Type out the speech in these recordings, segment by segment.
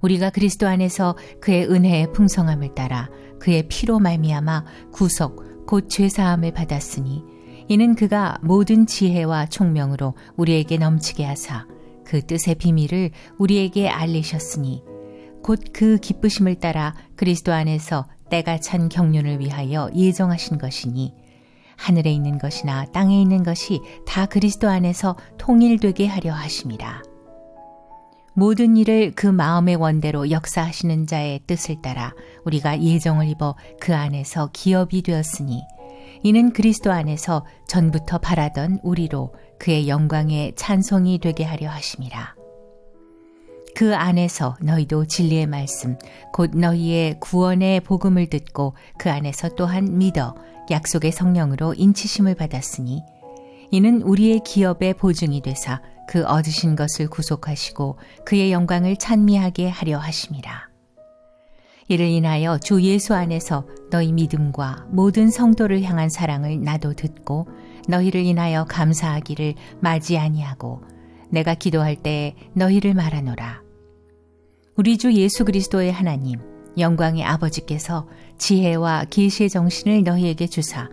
우리가 그리스도 안에서 그의 은혜의 풍성함을 따라 그의 피로 말미암아 구속 곧 죄사함을 받았으니 이는 그가 모든 지혜와 총명으로 우리에게 넘치게 하사 그 뜻의 비밀을 우리에게 알리셨으니 곧 그 기쁘심을 따라 그리스도 안에서 때가 찬 경륜을 위하여 예정하신 것이니 하늘에 있는 것이나 땅에 있는 것이 다 그리스도 안에서 통일되게 하려 하심이라. 모든 일을 그 마음의 원대로 역사하시는 자의 뜻을 따라 우리가 예정을 입어 그 안에서 기업이 되었으니 이는 그리스도 안에서 전부터 바라던 우리로 그의 영광의 찬송이 되게 하려 하심이라. 그 안에서 너희도 진리의 말씀, 곧 너희의 구원의 복음을 듣고 그 안에서 또한 믿어 약속의 성령으로 인치심을 받았으니 이는 우리의 기업의 보증이 되사 그 얻으신 것을 구속하시고 그의 영광을 찬미하게 하려 하심이라. 이를 인하여 주 예수 안에서 너희 믿음과 모든 성도를 향한 사랑을 나도 듣고 너희를 인하여 감사하기를 맞이 아니하고 내가 기도할 때에 너희를 말하노라. 우리 주 예수 그리스도의 하나님 영광의 아버지께서 지혜와 계시의 정신을 너희에게 주사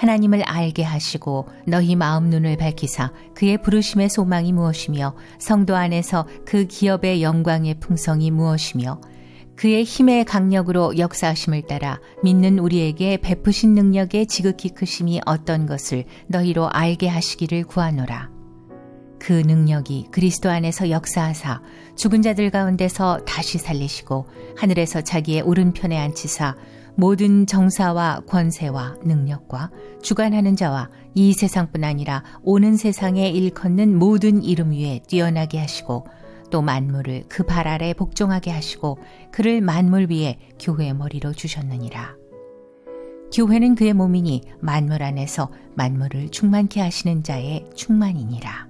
하나님을 알게 하시고 너희 마음 눈을 밝히사 그의 부르심의 소망이 무엇이며 성도 안에서 그 기업의 영광의 풍성이 무엇이며 그의 힘의 강력으로 역사하심을 따라 믿는 우리에게 베푸신 능력의 지극히 크심이 어떤 것을 너희로 알게 하시기를 구하노라. 그 능력이 그리스도 안에서 역사하사 죽은 자들 가운데서 다시 살리시고 하늘에서 자기의 오른편에 앉히사 모든 정사와 권세와 능력과 주관하는 자와 이 세상뿐 아니라 오는 세상에 일컫는 모든 이름 위에 뛰어나게 하시고 또 만물을 그 발 아래 복종하게 하시고 그를 만물 위에 교회의 머리로 주셨느니라. 교회는 그의 몸이니 만물 안에서 만물을 충만케 하시는 자의 충만이니라.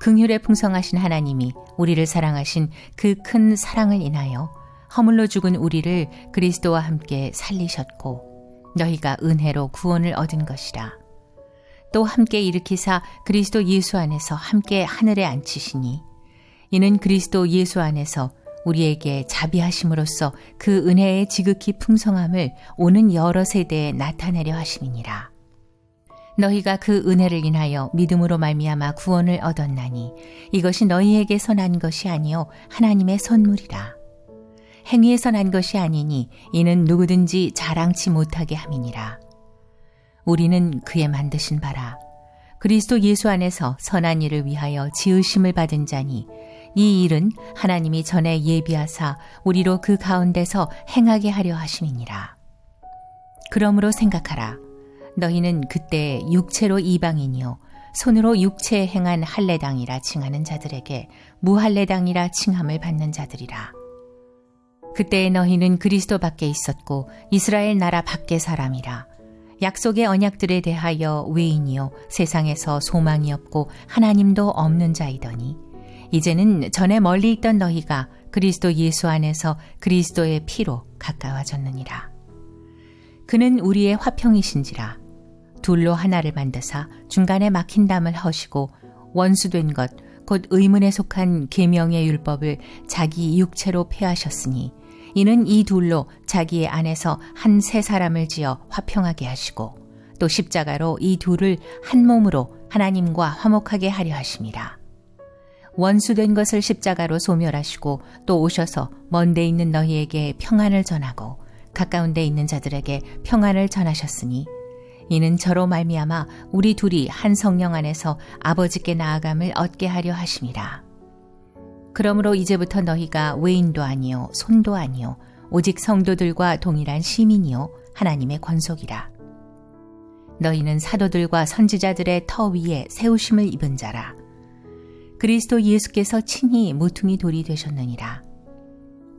긍휼에 풍성하신 하나님이 우리를 사랑하신 그 큰 사랑을 인하여 허물로 죽은 우리를 그리스도와 함께 살리셨고 너희가 은혜로 구원을 얻은 것이라. 또 함께 일으키사 그리스도 예수 안에서 함께 하늘에 앉히시니 이는 그리스도 예수 안에서 우리에게 자비하심으로써 그 은혜의 지극히 풍성함을 오는 여러 세대에 나타내려 하심이니라. 너희가 그 은혜를 인하여 믿음으로 말미암아 구원을 얻었나니 이것이 너희에게서 난 것이 아니요 하나님의 선물이라. 행위에서 난 것이 아니니 이는 누구든지 자랑치 못하게 함이니라. 우리는 그의 만드신 바라. 그리스도 예수 안에서 선한 일을 위하여 지으심을 받은 자니 이 일은 하나님이 전에 예비하사 우리로 그 가운데서 행하게 하려 하심이니라. 그러므로 생각하라. 너희는 그때 육체로 이방인이요 손으로 육체에 행한 할례당이라 칭하는 자들에게 무할례당이라 칭함을 받는 자들이라. 그때에 너희는 그리스도 밖에 있었고 이스라엘 나라 밖의 사람이라. 약속의 언약들에 대하여 외인이요 세상에서 소망이 없고 하나님도 없는 자이더니 이제는 전에 멀리 있던 너희가 그리스도 예수 안에서 그리스도의 피로 가까워졌느니라. 그는 우리의 화평이신지라 둘로 하나를 만드사 중간에 막힌 담을 허시고 원수된 것 곧 의문에 속한 계명의 율법을 자기 육체로 폐하셨으니 이는 이 둘로 자기의 안에서 한 세 사람을 지어 화평하게 하시고 또 십자가로 이 둘을 한 몸으로 하나님과 화목하게 하려 하심이라. 원수된 것을 십자가로 소멸하시고 또 오셔서 먼데 있는 너희에게 평안을 전하고 가까운 데 있는 자들에게 평안을 전하셨으니 이는 저로 말미암아 우리 둘이 한 성령 안에서 아버지께 나아감을 얻게 하려 하심이라. 그러므로 이제부터 너희가 외인도 아니요 손도 아니요 오직 성도들과 동일한 시민이요 하나님의 권속이라. 너희는 사도들과 선지자들의 터 위에 세우심을 입은 자라. 그리스도 예수께서 친히 모퉁이 돌이 되셨느니라.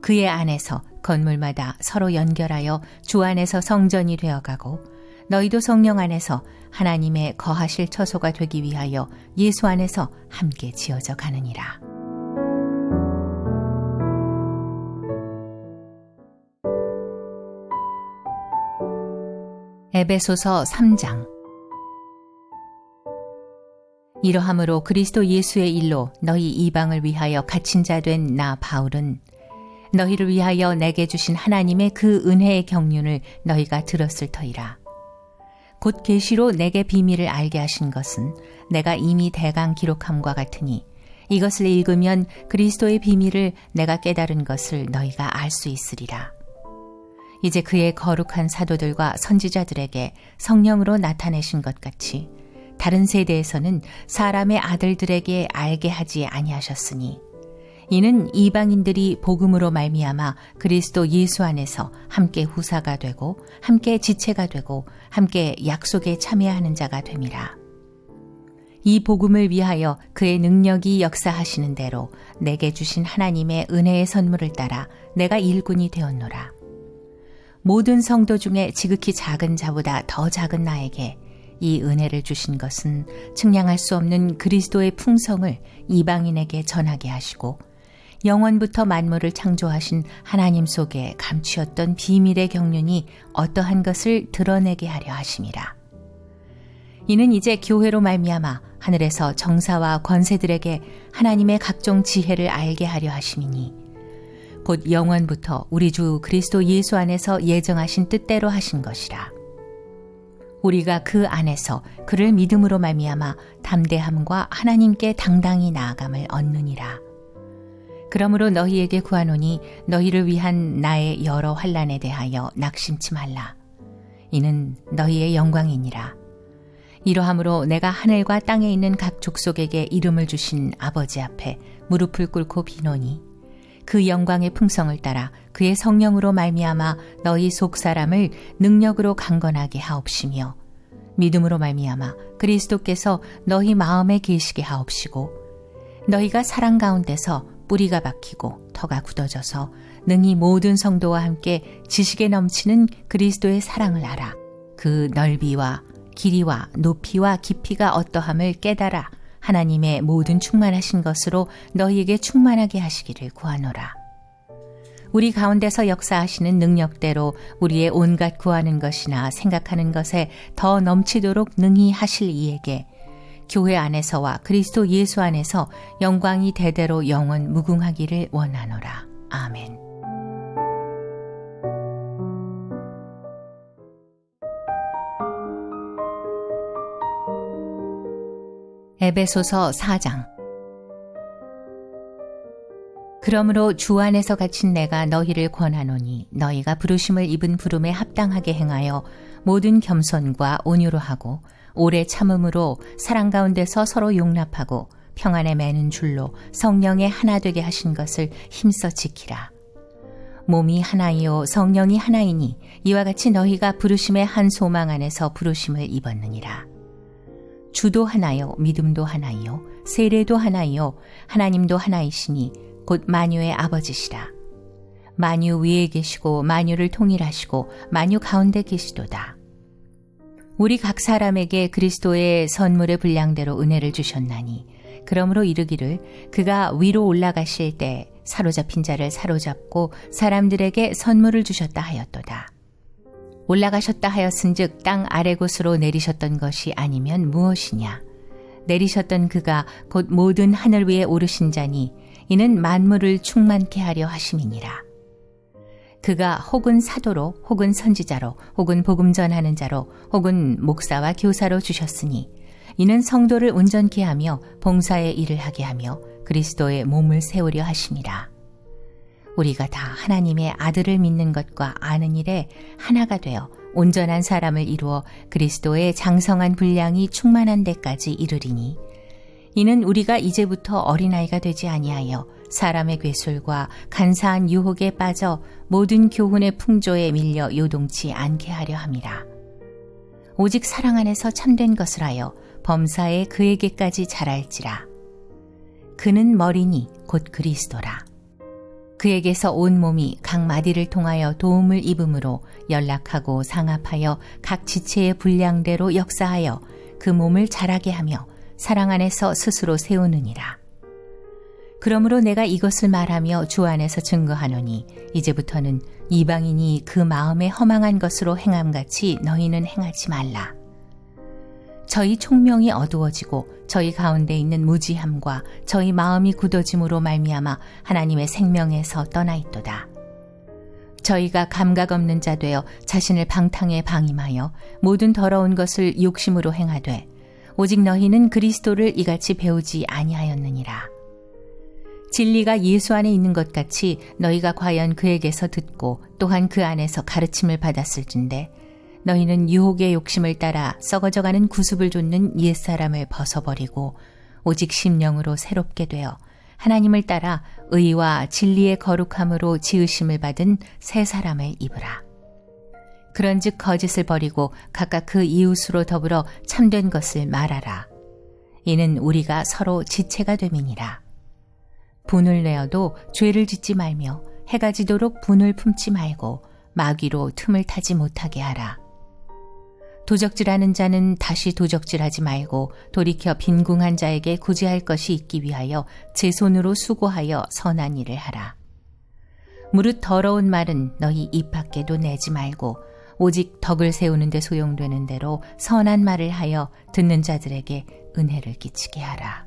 그의 안에서 건물마다 서로 연결하여 주 안에서 성전이 되어가고 너희도 성령 안에서 하나님의 거하실 처소가 되기 위하여 예수 안에서 함께 지어져 가느니라. 에베소서 3장 이러함으로 그리스도 예수의 일로 너희 이방을 위하여 갇힌 자 된 나 바울은 너희를 위하여 내게 주신 하나님의 그 은혜의 경륜을 너희가 들었을 터이라. 곧 계시로 내게 비밀을 알게 하신 것은 내가 이미 대강 기록함과 같으니 이것을 읽으면 그리스도의 비밀을 내가 깨달은 것을 너희가 알 수 있으리라. 이제 그의 거룩한 사도들과 선지자들에게 성령으로 나타내신 것 같이 다른 세대에서는 사람의 아들들에게 알게 하지 아니하셨으니 이는 이방인들이 복음으로 말미암아 그리스도 예수 안에서 함께 후사가 되고 함께 지체가 되고 함께 약속에 참여하는 자가 됨이라. 이 복음을 위하여 그의 능력이 역사하시는 대로 내게 주신 하나님의 은혜의 선물을 따라 내가 일꾼이 되었노라. 모든 성도 중에 지극히 작은 자보다 더 작은 나에게 이 은혜를 주신 것은 측량할 수 없는 그리스도의 풍성을 이방인에게 전하게 하시고 영원부터 만물을 창조하신 하나님 속에 감추었던 비밀의 경륜이 어떠한 것을 드러내게 하려 하심이라. 이는 이제 교회로 말미암아 하늘에서 정사와 권세들에게 하나님의 각종 지혜를 알게 하려 하심이니 곧 영원부터 우리 주 그리스도 예수 안에서 예정하신 뜻대로 하신 것이라. 우리가 그 안에서 그를 믿음으로 말미암아 담대함과 하나님께 당당히 나아감을 얻느니라. 그러므로 너희에게 구하노니 너희를 위한 나의 여러 환란에 대하여 낙심치 말라. 이는 너희의 영광이니라. 이러함으로 내가 하늘과 땅에 있는 각 족속에게 이름을 주신 아버지 앞에 무릎을 꿇고 비노니 그 영광의 풍성을 따라 그의 성령으로 말미암아 너희 속 사람을 능력으로 강건하게 하옵시며 믿음으로 말미암아 그리스도께서 너희 마음에 계시게 하옵시고 너희가 사랑 가운데서 뿌리가 박히고 터가 굳어져서 능히 모든 성도와 함께 지식에 넘치는 그리스도의 사랑을 알아 그 넓이와 길이와 높이와 깊이가 어떠함을 깨달아 하나님의 모든 충만하신 것으로 너희에게 충만하게 하시기를 구하노라. 우리 가운데서 역사하시는 능력대로 우리의 온갖 구하는 것이나 생각하는 것에 더 넘치도록 능히 하실 이에게 교회 안에서와 그리스도 예수 안에서 영광이 대대로 영원 무궁하기를 원하노라. 아멘. 에베소서 4장 그러므로 주 안에서 갇힌 내가 너희를 권하노니 너희가 부르심을 입은 부름에 합당하게 행하여 모든 겸손과 온유로 하고 오래 참음으로 사랑 가운데서 서로 용납하고 평안에 매는 줄로 성령의 하나 되게 하신 것을 힘써 지키라. 몸이 하나이요 성령이 하나이니 이와 같이 너희가 부르심의 한 소망 안에서 부르심을 입었느니라. 주도 하나요 믿음도 하나이요 세례도 하나이요 하나님도 하나이시니 곧 만유의 아버지시라. 만유 위에 계시고 만유를 통일하시고 만유 가운데 계시도다. 우리 각 사람에게 그리스도의 선물의 분량대로 은혜를 주셨나니 그러므로 이르기를 그가 위로 올라가실 때 사로잡힌 자를 사로잡고 사람들에게 선물을 주셨다 하였도다. 올라가셨다 하였은즉 땅 아래 곳으로 내리셨던 것이 아니면 무엇이냐? 내리셨던 그가 곧 모든 하늘 위에 오르신 자니 이는 만물을 충만케 하려 하심이니라. 그가 혹은 사도로 혹은 선지자로 혹은 복음 전하는 자로 혹은 목사와 교사로 주셨으니 이는 성도를 온전케 하며 봉사의 일을 하게 하며 그리스도의 몸을 세우려 하심이라. 우리가 다 하나님의 아들을 믿는 것과 아는 일에 하나가 되어 온전한 사람을 이루어 그리스도의 장성한 분량이 충만한 데까지 이르리니 이는 우리가 이제부터 어린아이가 되지 아니하여 사람의 괴술과 간사한 유혹에 빠져 모든 교훈의 풍조에 밀려 요동치 않게 하려 함이라. 오직 사랑 안에서 참된 것을 하여 범사에 그에게까지 자랄지라. 그는 머리니 곧 그리스도라. 그에게서 온 몸이 각 마디를 통하여 도움을 입음으로 연락하고 상합하여 각 지체의 분량대로 역사하여 그 몸을 자라게 하며 사랑 안에서 스스로 세우느니라. 그러므로 내가 이것을 말하며 주 안에서 증거하노니 이제부터는 이방인이 그 마음에 허망한 것으로 행함같이 너희는 행하지 말라. 저희 총명이 어두워지고 저희 가운데 있는 무지함과 저희 마음이 굳어짐으로 말미암아 하나님의 생명에서 떠나 있도다. 저희가 감각 없는 자 되어 자신을 방탕에 방임하여 모든 더러운 것을 욕심으로 행하되 오직 너희는 그리스도를 이같이 배우지 아니하였느니라. 진리가 예수 안에 있는 것 같이 너희가 과연 그에게서 듣고 또한 그 안에서 가르침을 받았을진데 너희는 유혹의 욕심을 따라 썩어져가는 구습을 좇는 옛사람을 벗어버리고 오직 심령으로 새롭게 되어 하나님을 따라 의와 진리의 거룩함으로 지으심을 받은 새 사람을 입으라. 그런즉 거짓을 버리고 각각 그 이웃으로 더불어 참된 것을 말하라. 이는 우리가 서로 지체가 됨이니라. 분을 내어도 죄를 짓지 말며 해가 지도록 분을 품지 말고 마귀로 틈을 타지 못하게 하라. 도적질하는 자는 다시 도적질하지 말고 돌이켜 빈궁한 자에게 구제할 것이 있기 위하여 제 손으로 수고하여 선한 일을 하라. 무릇 더러운 말은 너희 입 밖에도 내지 말고 오직 덕을 세우는 데 소용되는 대로 선한 말을 하여 듣는 자들에게 은혜를 끼치게 하라.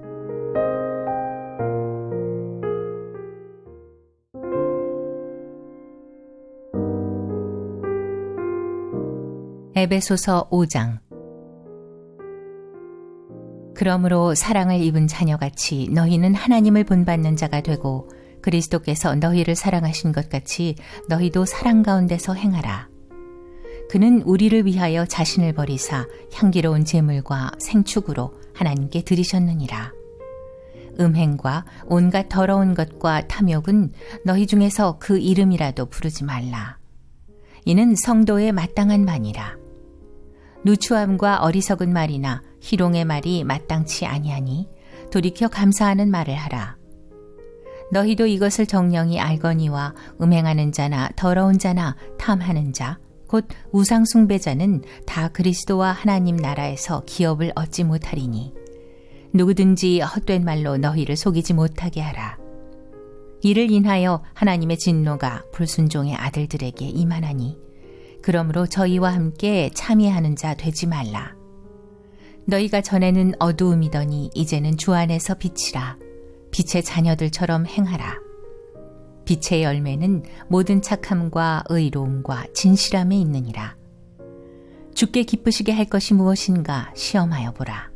에베소서 5장 그러므로 사랑을 입은 자녀같이 너희는 하나님을 본받는 자가 되고 그리스도께서 너희를 사랑하신 것 같이 너희도 사랑 가운데서 행하라. 그는 우리를 위하여 자신을 버리사 향기로운 제물과 생축으로 하나님께 드리셨느니라. 음행과 온갖 더러운 것과 탐욕은 너희 중에서 그 이름이라도 부르지 말라. 이는 성도의 마땅한 반이라. 누추함과 어리석은 말이나 희롱의 말이 마땅치 아니하니 돌이켜 감사하는 말을 하라. 너희도 이것을 정령이 알거니와 음행하는 자나 더러운 자나 탐하는 자, 곧 우상숭배자는 다 그리스도와 하나님 나라에서 기업을 얻지 못하리니 누구든지 헛된 말로 너희를 속이지 못하게 하라. 이를 인하여 하나님의 진노가 불순종의 아들들에게 임하나니 그러므로 저희와 함께 참여하는 자 되지 말라. 너희가 전에는 어두움이더니 이제는 주 안에서 빛이라. 빛의 자녀들처럼 행하라. 빛의 열매는 모든 착함과 의로움과 진실함에 있느니라. 죽게 기쁘시게 할 것이 무엇인가 시험하여 보라.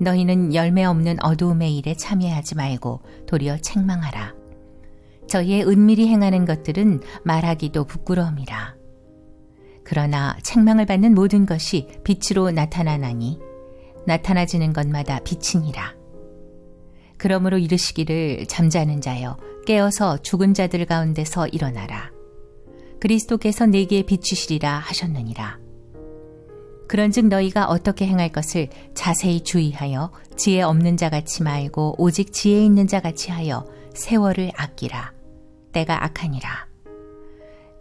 너희는 열매 없는 어두움의 일에 참여하지 말고 도리어 책망하라. 저희의 은밀히 행하는 것들은 말하기도 부끄러움이라. 그러나 책망을 받는 모든 것이 빛으로 나타나나니 나타나지는 것마다 빛이니라. 그러므로 이르시기를 잠자는 자여 깨어서 죽은 자들 가운데서 일어나라. 그리스도께서 내게 비추시리라 하셨느니라. 그런즉 너희가 어떻게 행할 것을 자세히 주의하여 지혜 없는 자 같이 말고 오직 지혜 있는 자 같이 하여 세월을 아끼라. 때가 악하니라.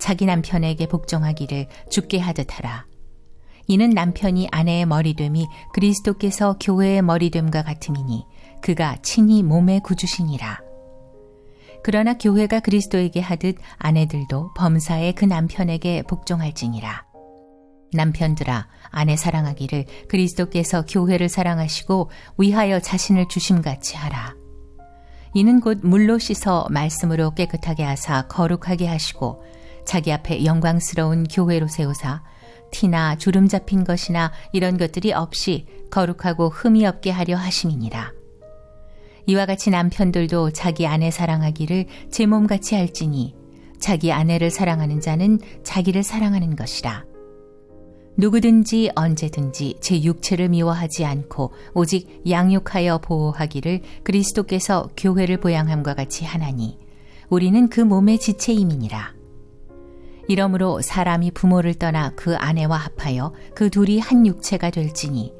자기 남편에게 복종하기를 죽게 하듯 하라. 이는 남편이 아내의 머리됨이 그리스도께서 교회의 머리됨과 같음이니 그가 친히 몸의 구주시니라. 그러나 교회가 그리스도에게 하듯 아내들도 범사에 그 남편에게 복종할지니라. 남편들아 아내 사랑하기를 그리스도께서 교회를 사랑하시고 위하여 자신을 주심같이 하라. 이는 곧 물로 씻어 말씀으로 깨끗하게 하사 거룩하게 하시고 자기 앞에 영광스러운 교회로 세우사 티나 주름 잡힌 것이나 이런 것들이 없이 거룩하고 흠이 없게 하려 하심이니라. 이와 같이 남편들도 자기 아내 사랑하기를 제 몸같이 할지니 자기 아내를 사랑하는 자는 자기를 사랑하는 것이라. 누구든지 언제든지 제 육체를 미워하지 않고 오직 양육하여 보호하기를 그리스도께서 교회를 보양함과 같이 하나니 우리는 그 몸의 지체임이니라. 이러므로 사람이 부모를 떠나 그 아내와 합하여 그 둘이 한 육체가 될지니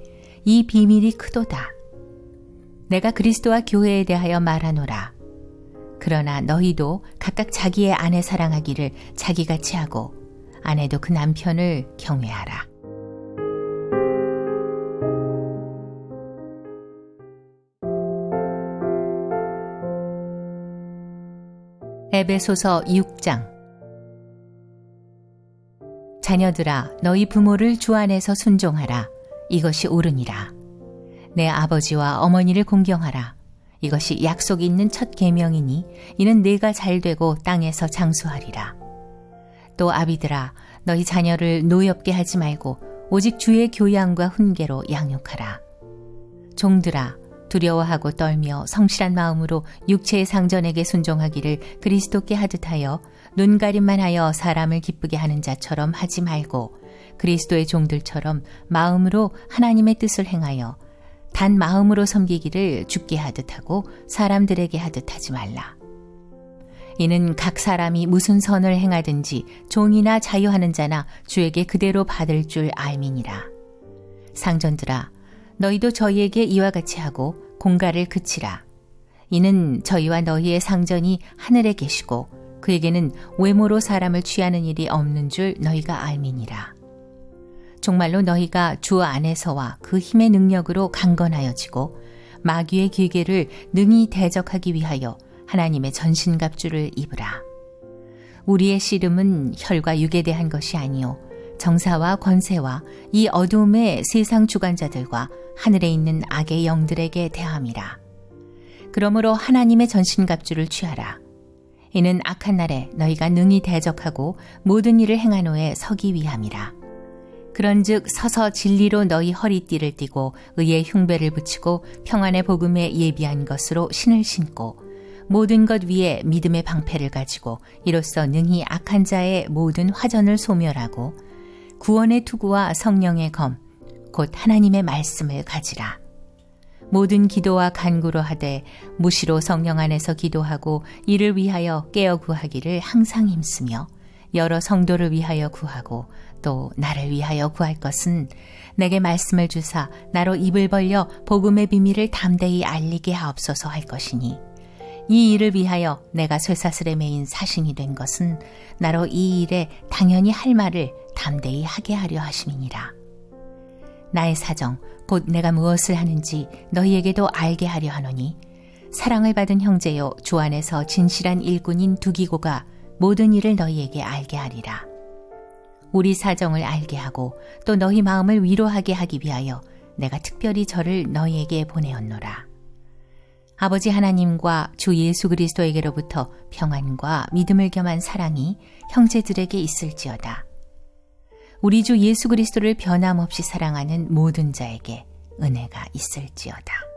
이 비밀이 크도다. 내가 그리스도와 교회에 대하여 말하노라. 그러나 너희도 각각 자기의 아내 사랑하기를 자기같이 하고 아내도 그 남편을 경외하라. 에베소서 6장 자녀들아 너희 부모를 주 안에서 순종하라. 이것이 옳으니라. 내 아버지와 어머니를 공경하라. 이것이 약속이 있는 첫 계명이니 이는 네가 잘 되고 땅에서 장수하리라. 또 아비들아 너희 자녀를 노엽게 하지 말고 오직 주의 교양과 훈계로 양육하라. 종들아 두려워하고 떨며 성실한 마음으로 육체의 상전에게 순종하기를 그리스도께 하듯하여 눈가림만 하여 사람을 기쁘게 하는 자처럼 하지 말고 그리스도의 종들처럼 마음으로 하나님의 뜻을 행하여 단 마음으로 섬기기를 죽게 하듯 하고 사람들에게 하듯 하지 말라. 이는 각 사람이 무슨 선을 행하든지 종이나 자유하는 자나 주에게 그대로 받을 줄 알미니라. 상전들아, 너희도 저희에게 이와 같이 하고 공가를 그치라. 이는 저희와 너희의 상전이 하늘에 계시고 그에게는 외모로 사람을 취하는 일이 없는 줄 너희가 알미니라. 정말로 너희가 주 안에서와 그 힘의 능력으로 강건하여지고 마귀의 기계를 능히 대적하기 위하여 하나님의 전신갑주를 입으라. 우리의 씨름은 혈과 육에 대한 것이 아니요 정사와 권세와 이 어둠의 세상 주관자들과 하늘에 있는 악의 영들에게 대함이라. 그러므로 하나님의 전신갑주를 취하라. 이는 악한 날에 너희가 능히 대적하고 모든 일을 행한 후에 서기 위함이라. 그런즉 서서 진리로 너희 허리띠를 띠고 의의 흉배를 붙이고 평안의 복음에 예비한 것으로 신을 신고 모든 것 위에 믿음의 방패를 가지고 이로써 능히 악한 자의 모든 화전을 소멸하고 구원의 투구와 성령의 검, 곧 하나님의 말씀을 가지라. 모든 기도와 간구로 하되 무시로 성령 안에서 기도하고 이를 위하여 깨어 구하기를 항상 힘쓰며 여러 성도를 위하여 구하고 또 나를 위하여 구할 것은 내게 말씀을 주사 나로 입을 벌려 복음의 비밀을 담대히 알리게 하옵소서 할 것이니 이 일을 위하여 내가 쇠사슬에 매인 사신이 된 것은 나로 이 일에 당연히 할 말을 담대히 하게 하려 하심이니라. 나의 사정, 곧 내가 무엇을 하는지 너희에게도 알게 하려 하노니, 사랑을 받은 형제요, 주 안에서 진실한 일꾼인 두기고가 모든 일을 너희에게 알게 하리라. 우리 사정을 알게 하고 또 너희 마음을 위로하게 하기 위하여 내가 특별히 저를 너희에게 보내었노라. 아버지 하나님과 주 예수 그리스도에게로부터 평안과 믿음을 겸한 사랑이 형제들에게 있을지어다. 우리 주 예수 그리스도를 변함없이 사랑하는 모든 자에게 은혜가 있을지어다.